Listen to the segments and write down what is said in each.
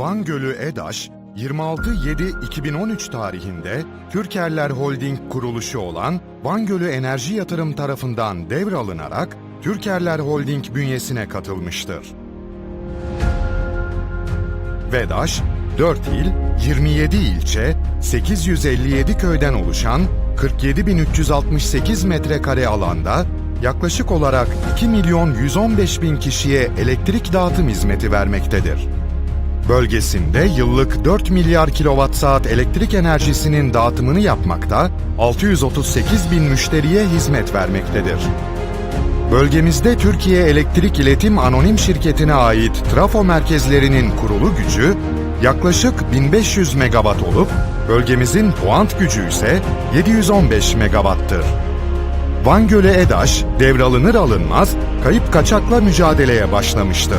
Van Gölü EDAŞ, 26-7-2013 tarihinde Türkerler Holding kuruluşu olan Van Gölü Enerji Yatırım tarafından devralınarak Türkerler Holding bünyesine katılmıştır. VEDAŞ, 4 il, 27 ilçe, 857 köyden oluşan 47.368 metrekare alanda yaklaşık olarak 2 milyon 115 bin kişiye elektrik dağıtım hizmeti vermektedir. Bölgesinde yıllık 4 milyar kilowatt saat elektrik enerjisinin dağıtımını yapmakta, 638 bin müşteriye hizmet vermektedir. Bölgemizde Türkiye Elektrik İletim Anonim Şirketi'ne ait trafo merkezlerinin kurulu gücü yaklaşık 1500 megawatt olup, bölgemizin puant gücü ise 715 megawattır. Van Gölü EDAŞ devralınır alınmaz kayıp kaçakla mücadeleye başlamıştır.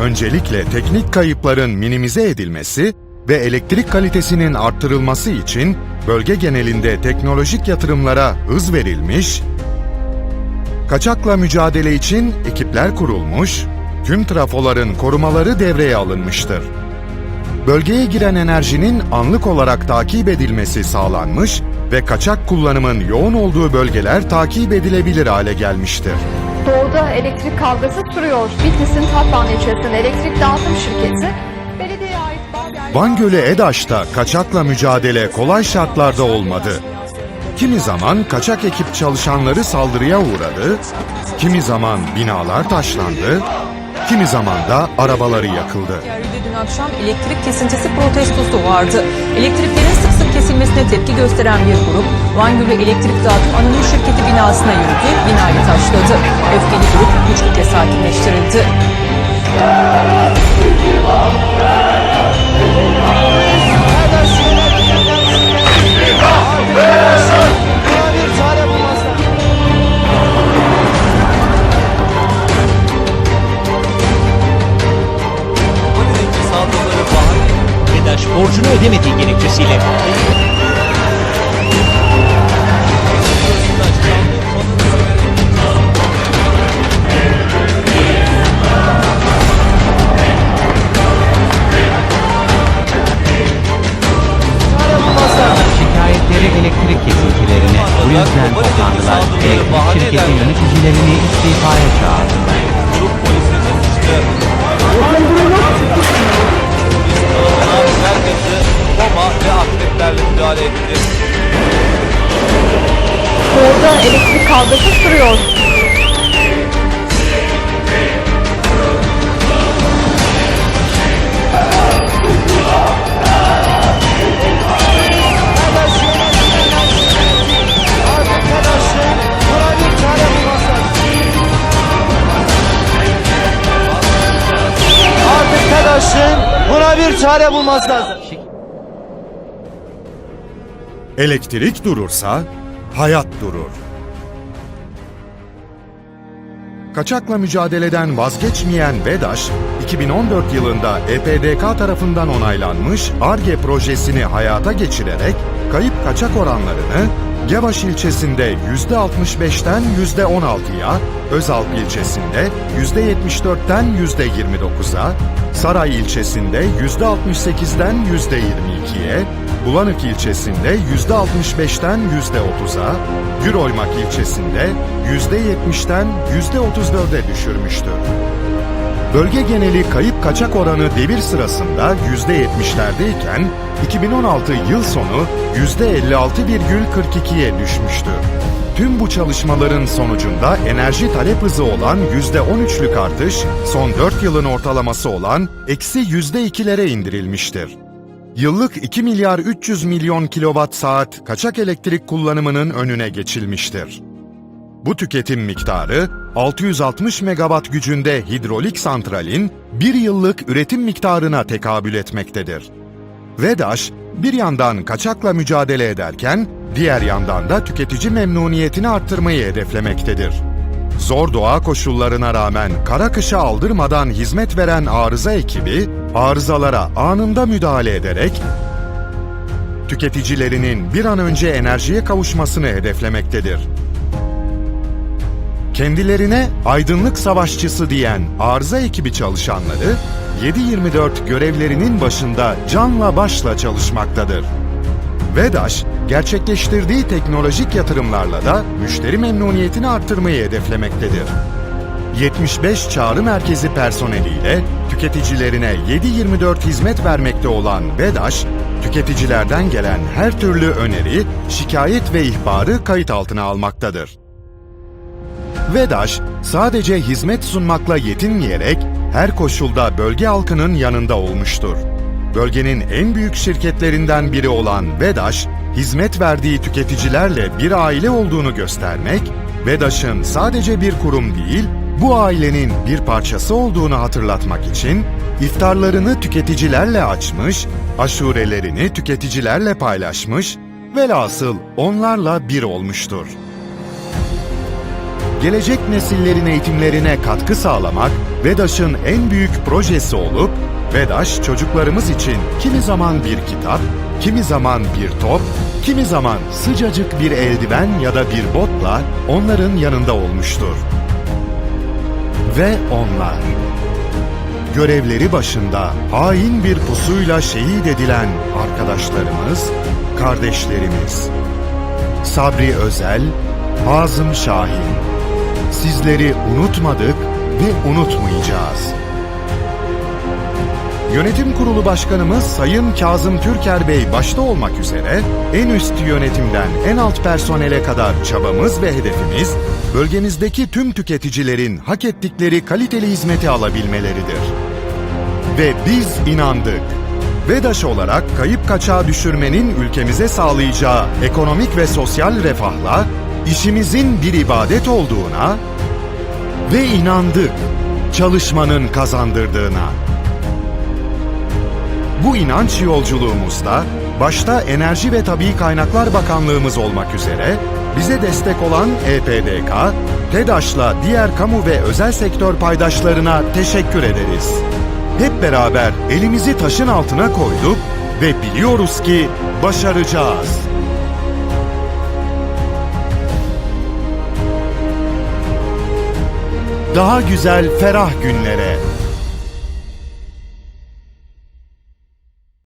Öncelikle teknik kayıpların minimize edilmesi ve elektrik kalitesinin arttırılması için bölge genelinde teknolojik yatırımlara hız verilmiş, kaçakla mücadele için ekipler kurulmuş, tüm trafoların korumaları devreye alınmıştır. Bölgeye giren enerjinin anlık olarak takip edilmesi sağlanmış ve kaçak kullanımın yoğun olduğu bölgeler takip edilebilir hale gelmiştir. Doğuda elektrik kavgası sürüyor. Bitlis'in Tatvan ilçesinde elektrik dağıtım şirketi belediyeye ait Van Gölü EDAŞ'ta kaçakla mücadele kolay şartlarda olmadı. Kimi zaman kaçak ekip çalışanları saldırıya uğradı, kimi zaman binalar taşlandı, kimi zaman da arabaları yakıldı. Dün akşam elektrik kesintisi protestosu vardı. Elektriklerin sık sık kesilmesine tepki gösteren bir grup Van Gölü Elektrik Dağıtım Anonim Şirketi binasına yürüdü, binayı taşladı. Öfkeli grup güçlükle sakinleştirildi. Borcunu ödemediği gerekçesiyle müdahale etti. Doğuda elektrik kavgası sürüyor. Arkadaşlar buna bir çare bulmazlar. Artık tedaşın buna bir çare bulması lazım. Elektrik durursa hayat durur. Kaçakla mücadeleden vazgeçmeyen VEDAŞ, 2014 yılında EPDK tarafından onaylanmış ARGE projesini hayata geçirerek kayıp kaçak oranlarını Gevaş ilçesinde %65'ten %16'ya, Özalp ilçesinde %74'ten %29'a, Saray ilçesinde %68'den %22'ye, Bulanık ilçesinde %65'ten %30'a, Güroymak ilçesinde %70'ten %34'e düşürmüştür. Bölge geneli kayıp kaçak oranı devir sırasında %70'lerdeyken 2016 yıl sonu %56,42'ye düşmüştü. Tüm bu çalışmaların sonucunda enerji talep hızı olan %13'lük artış, son 4 yılın ortalaması olan eksi %2'lere indirilmiştir. Yıllık 2 milyar 300 milyon kilowatt saat kaçak elektrik kullanımının önüne geçilmiştir. Bu tüketim miktarı 660 megawatt gücünde hidrolik santralin bir yıllık üretim miktarına tekabül etmektedir. VEDAŞ bir yandan kaçakla mücadele ederken diğer yandan da tüketici memnuniyetini arttırmayı hedeflemektedir. Zor doğa koşullarına rağmen kara kışa aldırmadan hizmet veren arıza ekibi arızalara anında müdahale ederek tüketicilerinin bir an önce enerjiye kavuşmasını hedeflemektedir. Kendilerine aydınlık savaşçısı diyen arıza ekibi çalışanları 7-24 görevlerinin başında canla başla çalışmaktadır. VEDAŞ, gerçekleştirdiği teknolojik yatırımlarla da müşteri memnuniyetini arttırmayı hedeflemektedir. 75 çağrı merkezi personeliyle tüketicilerine 7-24 hizmet vermekte olan VEDAŞ, tüketicilerden gelen her türlü öneri, şikayet ve ihbarı kayıt altına almaktadır. VEDAŞ, sadece hizmet sunmakla yetinmeyerek her koşulda bölge halkının yanında olmuştur. Bölgenin en büyük şirketlerinden biri olan VEDAŞ, hizmet verdiği tüketicilerle bir aile olduğunu göstermek, VEDAŞ'ın sadece bir kurum değil, bu ailenin bir parçası olduğunu hatırlatmak için iftarlarını tüketicilerle açmış, aşurelerini tüketicilerle paylaşmış, velhasıl onlarla bir olmuştur. Gelecek nesillerin eğitimlerine katkı sağlamak VEDAŞ'ın en büyük projesi olup, VEDAŞ çocuklarımız için kimi zaman bir kitap, kimi zaman bir top, kimi zaman sıcacık bir eldiven ya da bir botla onların yanında olmuştur. Ve onlar, görevleri başında hain bir pusuyla şehit edilen arkadaşlarımız, kardeşlerimiz. Sabri Özel, Hazım Şahin. Sizleri unutmadık ve unutmayacağız. Yönetim Kurulu Başkanımız Sayın Kazım Türker Bey başta olmak üzere en üst yönetimden en alt personele kadar çabamız ve hedefimiz bölgemizdeki tüm tüketicilerin hak ettikleri kaliteli hizmeti alabilmeleridir. Ve biz inandık. VEDAŞ olarak kayıp kaçağı düşürmenin ülkemize sağlayacağı ekonomik ve sosyal refahla işimizin bir ibadet olduğuna ve inandık çalışmanın kazandırdığına. Bu inanç yolculuğumuzda başta Enerji ve Tabii Kaynaklar Bakanlığımız olmak üzere bize destek olan EPDK, TEDAŞ'la diğer kamu ve özel sektör paydaşlarına teşekkür ederiz. Hep beraber elimizi taşın altına koyduk ve biliyoruz ki başaracağız. Daha güzel, ferah günlere